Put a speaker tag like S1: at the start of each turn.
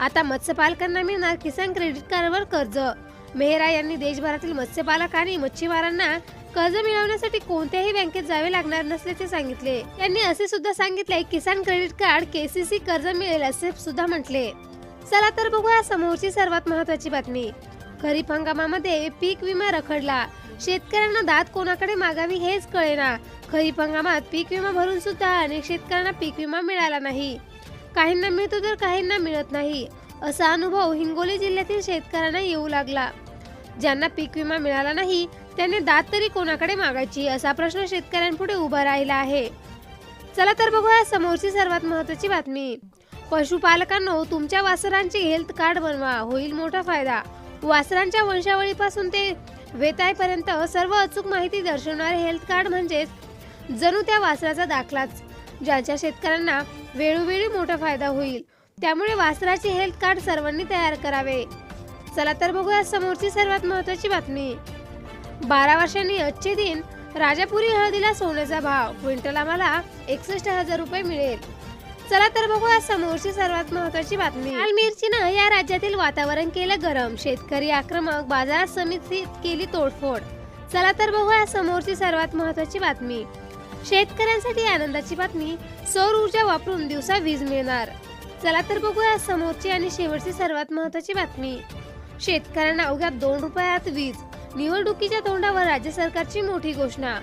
S1: आता मत्स्यपालकांना मिळणार किसान क्रेडिट कार्डवर कर्ज. मेहरा यांनी देशभरातील मत्स्यपालक आणि मच्छीमारांना कर्ज मिळवण्यासाठी कोणत्याही बँकेत जावे लागणार नसल्याचे सांगितले. यांनी असे सुद्धा सांगितले किसान क्रेडिट कार्ड केसीसी कर्ज मिळेल असे सुद्धा म्हटले. चला तर बघूया समोरची सर्वात महत्वाची बातमी. खरीप हंगामामध्ये पीक विमा रखडला. शेतकऱ्यांना दात कोणाकडे मागावी हेच कळेना. खरीप हंगामात पीक विमा भरून सुद्धा अनेक शेतकऱ्यांना पीक विमा मिळाला नाही. काहींना मिळतो तर काहींना मिळत नाही. असा अनुभव हिंगोली जिल्ह्यातील शेतकऱ्यांना येऊ लागला. ज्यांना पीक विमा मिळाला नाही त्यांनी दात तरी कोणाकडे मागायची असा प्रश्न शेतकऱ्यांपुढे उभा राहिला आहे. चला तर बघूया समोरची सर्वात महत्वाची बातमी. पशुपालकांनो तुमच्या वासरांचे हेल्थ कार्ड बनवा होईल मोठा फायदा. वासरांच्या वंशावळीपासून ते वेतायपर्यंत सर्व अचूक माहिती दर्शवणारे हेल्थ कार्ड म्हणजेच जणू त्या वासराचा दाखलाच. ज्याच्या शेतकऱ्यांना वेळोवेळी मोठा फायदा होईल. त्यामुळे वासराचे हेल्थ कार्ड सर्वांनी तयार करावे. चला तर बघूया समोरची सर्वात महत्वाची बातमी. बारा वर्षांनी आजचे दिन राजापुरी हळदीला सोन्याचा भाव. क्विंटल आम्हाला एकसष्ट हजार रुपये मिळेल. चला तर बघूया समोरची सर्वात महत्वाची बातमी. लाल मिरचीनं या राज्यातील वातावरण केलं गरम. शेतकरी आक्रमक बाजार समितीत केली तोडफोड. चला तर बघूया समोरची सर्वात महत्वाची बातमी. शेतकऱ्यांसाठी आनंदाची बातमी सौर ऊर्जा वापरून दिवसा वीज मिळणार. चला तर बघूया समोरची आणि शेवटची सर्वात महत्वाची बातमी. शेतकऱ्यांना अवघ्या दोन रुपयात वीज निवडणुकीच्या तोंडावर राज्य सरकारची मोठी घोषणा.